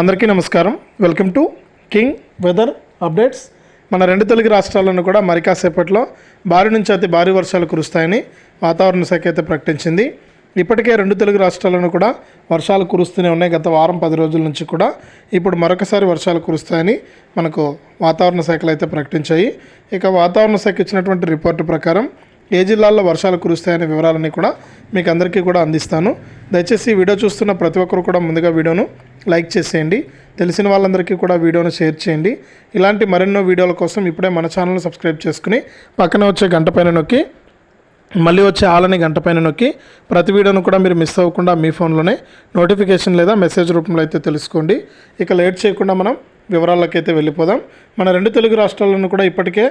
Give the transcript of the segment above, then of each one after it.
అందరికీ నమస్కారం. Welcome to king weather updates మన రెండు తెలుగు రాష్ట్రాలను కూడా మరి కాసేపట్లో భారీ నుంచి అతి భారీ వర్షాలు కురుస్తాయని వాతావరణ శాఖ అయితే ప్రకటించింది. ఇప్పటికే రెండు తెలుగు రాష్ట్రాలను కూడా వర్షాలు కురుస్తూనే ఉన్నాయి. గత వారం పది రోజుల నుంచి కూడా ఇప్పుడు మరొకసారి వర్షాలు కురుస్తాయని మనకు వాతావరణ శాఖలు అయితే ప్రకటించాయి. ఇక వాతావరణ శాఖ ఇచ్చినటువంటి రిపోర్టు ప్రకారం ఏ జిల్లాల్లో వర్షాలు కురుస్తాయనే వివరాలన్నీ కూడా మీకు అందరికీ కూడా అందిస్తాను. దయచేసి వీడియో చూస్తున్న ప్రతి ఒక్కరు కూడా ముందుగా వీడియోను లైక్ చేసేయండి. తెలిసిన వాళ్ళందరికీ కూడా వీడియోను షేర్ చేయండి. ఇలాంటి మరెన్నో వీడియోల కోసం ఇప్పుడే మన ఛానల్ని సబ్స్క్రైబ్ చేసుకుని పక్కన వచ్చే గంట పైన నొక్కి మళ్ళీ వచ్చే ఆలని గంట పైన నొక్కి ప్రతి వీడియోను కూడా మీరు మిస్ అవ్వకుండా మీ ఫోన్లోనే నోటిఫికేషన్ లేదా మెసేజ్ రూపంలో అయితే తెలుసుకోండి. ఇక లేట్ చేయకుండా మనం వివరాలకైతే వెళ్ళిపోదాం. మన రెండు తెలుగు రాష్ట్రాల్లోనూ కూడా ఇప్పటికే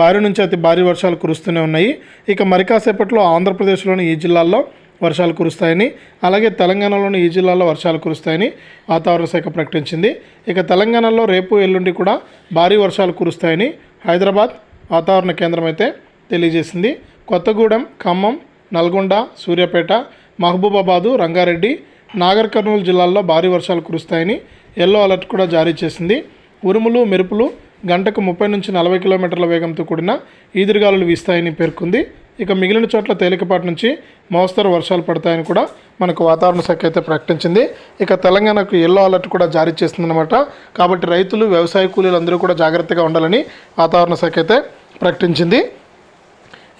భారీ నుంచి అతి భారీ వర్షాలు కురుస్తూనే ఉన్నాయి. ఇక మరికాసేపట్లో ఆంధ్రప్రదేశ్లోని ఈ జిల్లాల్లో వర్షాలు కురుస్తాయని అలాగే తెలంగాణలోని ఈ జిల్లాలో వర్షాలు కురుస్తాయని వాతావరణ శాఖ ప్రకటించింది. ఇక తెలంగాణలో రేపు ఎల్లుండి కూడా భారీ వర్షాలు కురుస్తాయని హైదరాబాద్ వాతావరణ కేంద్రం అయితే తెలియజేసింది. కొత్తగూడెం ఖమ్మం నల్గొండ సూర్యాపేట మహబూబాబాదు రంగారెడ్డి నాగర్ కర్నూలు జిల్లాల్లో భారీ వర్షాలు కురుస్తాయని ఎల్లో అలర్ట్ కూడా జారీ చేసింది. ఉరుములు మెరుపులు గంటకు ముప్పై నుంచి నలభై కిలోమీటర్ల వేగంతో కూడిన ఈదురుగాలులు వీస్తాయని పేర్కొంది. ఇక మిగిలిన చోట్ల తేలికపాటి నుంచి మోస్తరు వర్షాలు పడతాయని కూడా మనకు వాతావరణ శాఖ అయితే ప్రకటించింది. ఇక తెలంగాణకు ఎల్లో అలర్ట్ కూడా జారీ చేసిందనమాట కాబట్టి రైతులు వ్యవసాయ కూలీలు అందరూ కూడా జాగ్రత్తగా ఉండాలని వాతావరణ శాఖ అయితే ప్రకటించింది.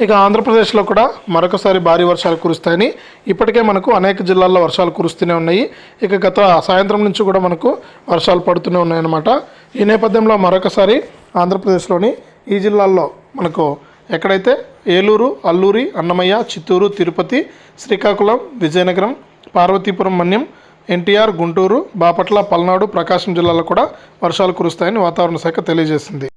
ఇక ఆంధ్రప్రదేశ్లో కూడా మరొకసారి భారీ వర్షాలు కురుస్తాయని ఇప్పటికే మనకు అనేక జిల్లాల్లో వర్షాలు కురుస్తూనే ఉన్నాయి. ఇక గత సాయంత్రం నుంచి కూడా మనకు వర్షాలు పడుతూనే ఉన్నాయన్నమాట. ఈ నేపథ్యంలో మరొకసారి ఆంధ్రప్రదేశ్లోని ఈ జిల్లాల్లో మనకు ఎక్కడైతే ఏలూరు అల్లూరి అన్నమయ్య చిత్తూరు తిరుపతి శ్రీకాకుళం విజయనగరం పార్వతీపురం మన్యం ఎన్టీఆర్ గుంటూరు బాపట్ల పల్నాడు ప్రకాశం జిల్లాలో కూడా వర్షాలు కురుస్తాయని వాతావరణ శాఖ తెలియజేసింది.